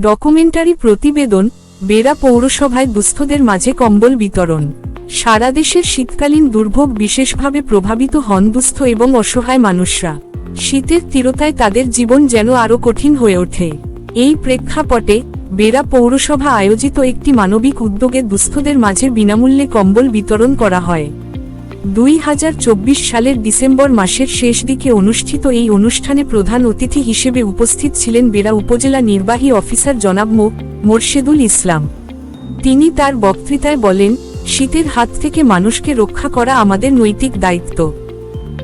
Documentary প্রতিবেদন বেড়া পৌরসভায় দুস্থদের মাঝে কম্বল বিতরণ। সারা দেশের শীতকালীন দুর্ভোগ বিশেষভাবে প্রভাবিত হন দুস্থ এবং অসহায় মানুষরা। শীতের তীরতায় তাদের জীবন যেন আরও কঠিন হয়ে ওঠে। এই প্রেক্ষাপটে বেড়া পৌরসভা আয়োজিত একটি মানবিক উদ্যোগে দুস্থদের মাঝে বিনামূল্যে কম্বল বিতরণ করা হয়। দুই হাজার চব্বিশ সালের ডিসেম্বর মাসের শেষ দিকে অনুষ্ঠিত এই অনুষ্ঠানে প্রধান অতিথি হিসেবে উপস্থিত ছিলেন বেড়া উপজেলা নির্বাহী অফিসার জনাব মো মোর্শেদুল ইসলাম। তিনি তার বক্তৃতায় বলেন, শীতের হাত থেকে মানুষকে রক্ষা করা আমাদের নৈতিক দায়িত্ব।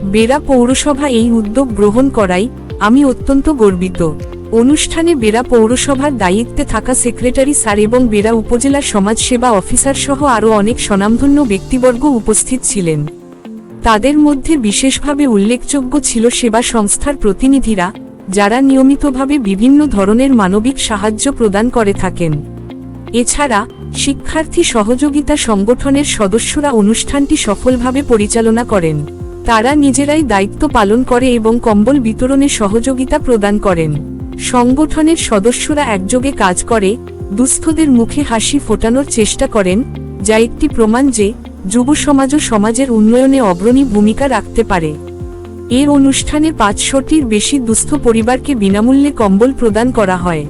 বেড়া পৌরসভা এই উদ্যোগ গ্রহণ করাই আমি অত্যন্ত গর্বিত। অনুষ্ঠানে বেড়া পৌরসভার দায়িত্বে থাকা সেক্রেটারি স্যার এবং বেড়া উপজেলা সমাজসেবা অফিসার সহ আরও অনেক স্বনামধন্য ব্যক্তিবর্গ উপস্থিত ছিলেন। তাদের মধ্যে বিশেষভাবে উল্লেখযোগ্য ছিল সেবা সংস্থার প্রতিনিধিরা, যারা নিয়মিতভাবে বিভিন্ন ধরনের মানবিক সাহায্য প্রদান করে থাকেন। এছাড়া, শিক্ষার্থী সহযোগিতা সংগঠনের সদস্যরা অনুষ্ঠানটি সফলভাবে পরিচালনা করেন। তারা নিজেরাই দায়িত্ব পালন করে এবং কম্বল বিতরণে সহযোগিতা প্রদান করেন। সংগঠনের সদস্যরা একযোগে কাজ করে, দুস্থদের মুখে হাসি ফোটানোর চেষ্টা করেন, যা একটি প্রমাণ যে, যুব সমাজ ও সমাজের উন্নয়নে অগ্রণী ভূমিকা রাখতে পারে। এ অনুষ্ঠানে পাঁচশোটির বেশি দুস্থ পরিবারকে বিনামূল্যে কম্বল প্রদান করা হয়।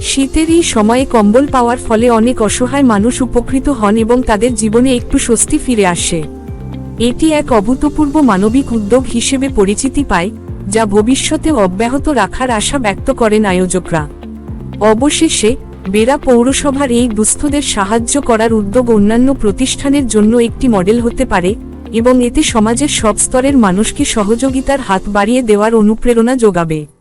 শীতের এই সময়ে কম্বল পাওয়ার ফলে অনেক অসহায় মানুষ উপকৃত হন এবং তাদের জীবনে একটু স্বস্তি ফিরে আসে। এটি এক অভূতপূর্ব মানবিক উদ্যোগ হিসেবে পরিচিতি পায় যা ভবিষ্যতে অব্যাহত রাখার আশা ব্যক্ত করেন আয়োজকরা। অবশেষে বেড়া পৌরসভার এই দুস্থদের সাহায্য করার উদ্যোগ অন্যান্য প্রতিষ্ঠানের জন্য একটি মডেল হতে পারে এবং এতে সমাজের সব স্তরের মানুষকে সহযোগিতার হাত বাড়িয়ে দেওয়ার অনুপ্রেরণা যোগাবে।